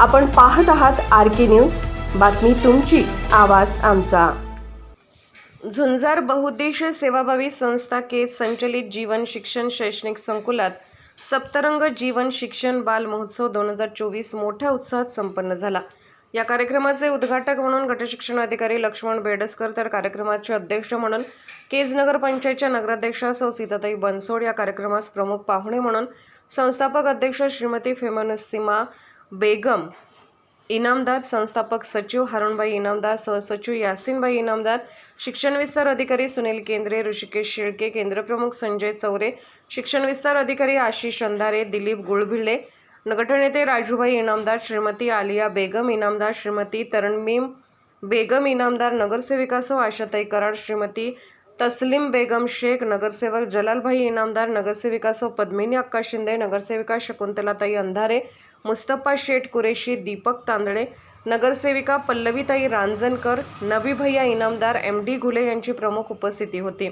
आपण पाहत आहात आर के न्यूज. बातमी तुमची आवाज आमचा. झुंजार बहुद्देशीय सेवाभावी संस्था केज संचलित जीवन शिक्षण शैक्षणिक संकुलात सप्तरंग जीवन शिक्षण बाल महोत्सव दोन हजार चोवीस मोठ्या उत्साहात संपन्न झाला. या कार्यक्रमाचे उद्घाटक म्हणून गटशिक्षण अधिकारी लक्ष्मण बेडसकर तर कार्यक्रमाचे अध्यक्ष म्हणून केज नगरपंचायतच्या नगराध्यक्षा सौ सीताताई बनसोड या कार्यक्रमास प्रमुख पाहुणे म्हणून संस्थापक अध्यक्ष श्रीमती फेमनसीमा बेगम इनामदार संस्थापक सचिव हारुणबाई इनामदार सहसचिव यासिनबाई इनामदार शिक्षण विस्तार अधिकारी सुनील केंद्रे ऋषिकेश शेळके केंद्रप्रमुख संजय चौरे शिक्षण विस्तार अधिकारी आशिष अंधारे दिलीप गुळभिल्ले गटनेते राजूभाई इनामदार श्रीमती आलिया बेगम इनामदार श्रीमती तरणमीम बेगम इनामदार नगरसेविका सौ आशाताई कराड श्रीमती तस्लीम बेगम शेख नगरसेवक जलालभाई इनामदार नगरसेविका सो पद्मिनी अक्का शिंदे नगरसेविका शकुंतलाताई अंधारे मुस्तफा शेठ कुरेशी दीपक तांदळे नगरसेविका पल्लवीताई रांजणकर नवी भैया इनामदार एम डी घुले यांची प्रमुख उपस्थिती होती.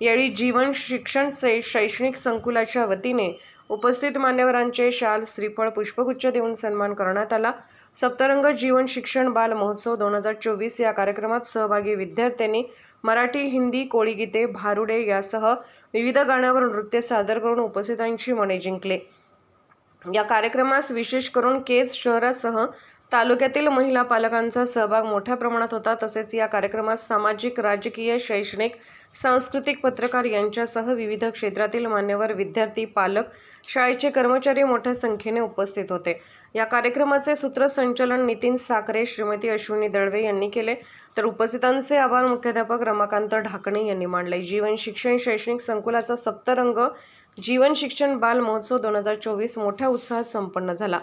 यावेळी जीवन शिक्षण से शैक्षणिक संकुलाच्या वतीने उपस्थित मान्यवरांचे शाल श्रीफळ पुष्पगुच्छ देऊन सन्मान करण्यात आला. सप्तरंग जीवन शिक्षण बाल महोत्सव दोन हजार चोवीस या कार्यक्रमात सहभागी विद्यार्थ्यांनी मराठी हिंदी कोळीगीते भारुडे यासह विविध गाण्यावर नृत्य सादर करून उपस्थितांची मने जिंकले. या कार्यक्रमास विशेष करून केज शहरासह तालुक्यातील महिला पालकांचा सहभाग मोठ्या प्रमाणात होता. तसेच या कार्यक्रमात सामाजिक राजकीय शैक्षणिक सांस्कृतिक पत्रकार यांच्यासह विविध क्षेत्रातील मान्यवर विद्यार्थी पालक शाळेचे कर्मचारी मोठ्या संख्येने उपस्थित होते. या कार्यक्रमाचे सूत्रसंचालन नितीन साखरे श्रीमती अश्विनी दळवे यांनी केले. तर उपस्थितांचे आभार मुख्याध्यापक रमाकांत ढाकणे यांनी मांडले. जीवन शिक्षण शैक्षणिक संकुलाचा सप्तरंग जीवन शिक्षण बाल महोत्सव दोन हजार चोवीस मोठ्या उत्साहात संपन्न झाला.